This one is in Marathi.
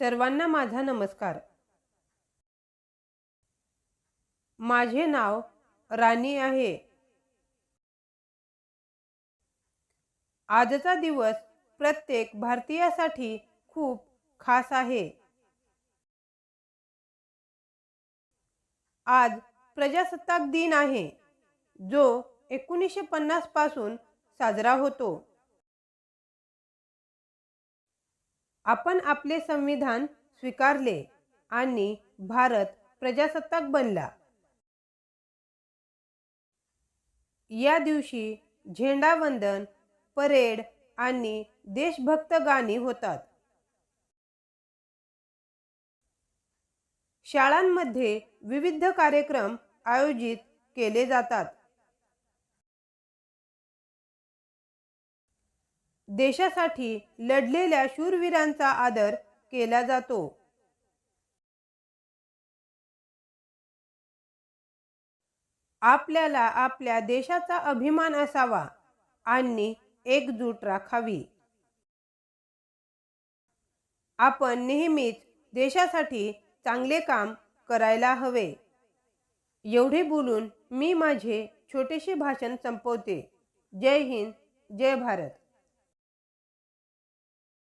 सर्वांना माझा नमस्कार. माझे नाव राणी आहे. आजचा दिवस प्रत्येक भारतीयासाठी खूप खास आहे. आज प्रजासत्ताक दिन आहे जो एकोणीसशे पन्नासपासून साजरा होतो. आपण आपले संविधान स्वीकारले आणि भारत प्रजासत्ताक बनला. या दिवशी झेंडावंदन परेड आणि देशभक्त गाणी होतात. शाळांमध्ये विविध कार्यक्रम आयोजित केले जातात. देशासाठी लढलेल्या शूरवीरांचा आदर केला जातो. आपल्याला आपल्या देशाचा अभिमान असावा आणि एकजूट राखावी. आपण नेहमीच देशासाठी चांगले काम करायला हवे. एवढे बोलून मी माझे छोटेसे भाषण संपवते. जय हिंद जय भारत.